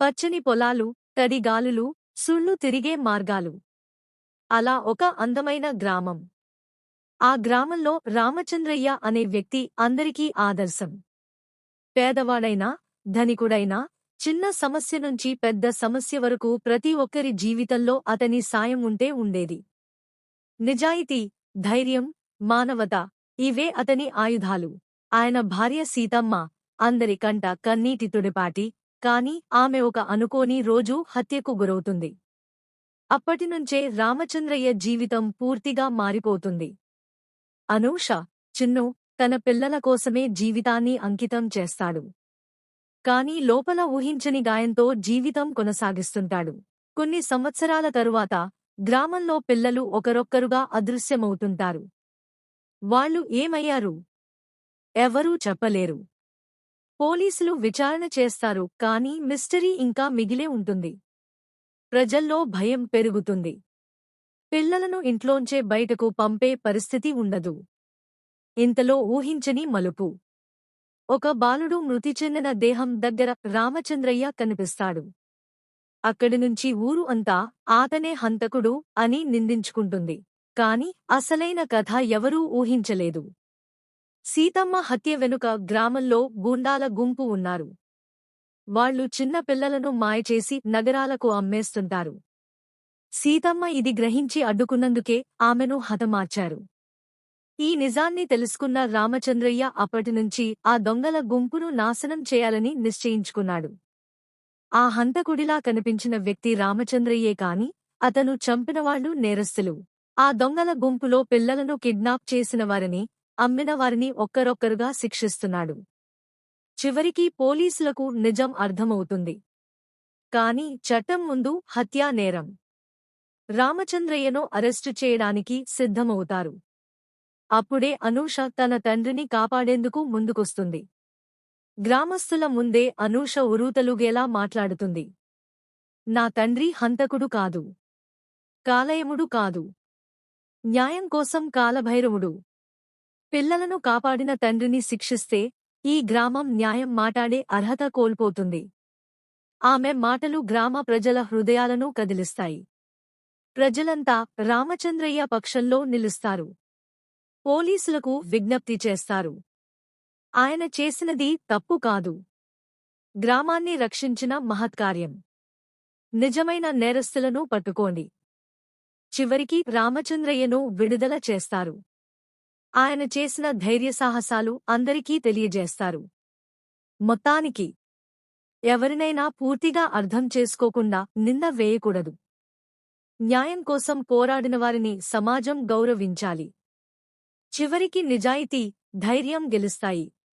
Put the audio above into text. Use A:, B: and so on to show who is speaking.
A: పచ్చని పొలాలు తడిగాలులు సుళ్ళు తిరిగే మార్గాలు. అలా ఒక అందమైన గ్రామం. ఆ గ్రామంలో రామచంద్రయ్య అనే వ్యక్తి అందరికీ ఆదర్శం. పేదవాడైనా ధనికుడైనా చిన్న సమస్య నుంచి పెద్ద సమస్య వరకు ప్రతి ఒక్కరి జీవితంలో అతని సాయం ఉంటే ఉండేది. నిజాయితీ ధైర్యం మానవత ఇవే అతని ఆయుధాలు. ఆయన భార్య సీతమ్మ అందరి కంట కన్నీటి తుడిపాటి కాని ఆమె ఒక అనుకోని రోజు హత్యకు గురవుతుంది. అప్పటినుంచే రామచంద్రయ్య జీవితం పూర్తిగా మారిపోతుంది. అనూష చిన్ను తన పిల్లల కోసమే జీవితాన్ని అంకితం చేస్తాడు. కాని లోపల ఊహించని గాయంతో జీవితం కొనసాగిస్తుంటాడు. కొన్ని సంవత్సరాల తరువాత గ్రామంలో పిల్లలు ఒకరొక్కరుగా అదృశ్యమవుతుంటారు. వాళ్ళు ఏమయ్యారు? ఎవరూ చెప్పలేరు. పోలీసులు విచారణ చేస్తారు కానీ మిస్టరీ ఇంకా మిగిలే ఉంటుంది. ప్రజల్లో భయం పెరుగుతుంది. పిల్లలను ఇంట్లోంచే బయటకు పంపే పరిస్థితి ఉండదు. ఇంతలో ఊహించని మలుపు. ఒక బాలుడు మృతి చెందిన దేహం దగ్గర రామచంద్రయ్య కనిపిస్తాడు. అక్కడి నుంచి ఊరు అంతా ఆతనే హంతకుడు అని నిందించుకుంటుంది. కాని అసలైన కథ ఎవరూ ఊహించలేదు. సీతమ్మ హత్య వెనుక గ్రామంలో గూండాల గుంపు ఉన్నారు. వాళ్ళు చిన్న పిల్లలను మాయచేసి నగరాలకు అమ్మేస్తుంటారు. సీతమ్మ ఇది గ్రహించి అడ్డుకున్నందుకే ఆమెను హతమార్చారు. ఈ నిజాన్ని తెలుసుకున్న రామచంద్రయ్య అప్పటినుంచి ఆ దొంగల గుంపును నాశనం చేయాలని నిశ్చయించుకున్నాడు. ఆ హంతకుడిలా కనిపించిన వ్యక్తి రామచంద్రయ్యే కాని అతను చంపినవాళ్ళు నేరస్తులు. ఆ దొంగల గుంపులో పిల్లలను కిడ్నాప్ చేసిన వారిని అమ్మిన వారిని ఒక్కరొక్కరుగా శిక్షిస్తున్నాడు. చివరికి పోలీసులకు నిజం అర్థమవుతుంది. కాని చట్టం ముందు హత్యా నేరం. రామచంద్రయ్యను అరెస్టు చేయడానికి సిద్ధమవుతారు. అప్పుడే అనూష తన తండ్రిని కాపాడేందుకు ముందుకొస్తుంది. గ్రామస్తుల ముందే అనూష ఉరూతలుగేలా మాట్లాడుతుంది. నా తండ్రి హంతకుడు కాదు. కాలయముడు కాదు. న్యాయం కోసం కాలభైరవుడు. పిల్లలను కాపాడిన తండ్రిని శిక్షిస్తే ఈ గ్రామం న్యాయం మాటాడే అర్హత కోల్పోతుంది. ఆమె మాటలు గ్రామ ప్రజల హృదయాలను కదిలిస్తాయి. ప్రజలంతా రామచంద్రయ్య పక్షంలో నిలుస్తారు. పోలీసులకు విజ్ఞప్తి చేస్తారు. ఆయన చేసినది తప్పు కాదు. గ్రామాన్ని రక్షించిన మహత్కార్యం. నిజమైన నేరస్తులను పట్టుకోండి. చివరికి రామచంద్రయ్యను విడుదల చేస్తారు. ఆయన చేసిన ధైర్యసాహసాలు అందరికీ తెలియజేస్తారు. మొత్తానికి ఎవరినైనా పూర్తిగా అర్థం చేసుకోకుండా నింద వేయకూడదు. న్యాయం కోసం పోరాడిన వారిని సమాజం గౌరవించాలి. చివరికి నిజాయితీ ధైర్యం గెలుస్తాయి.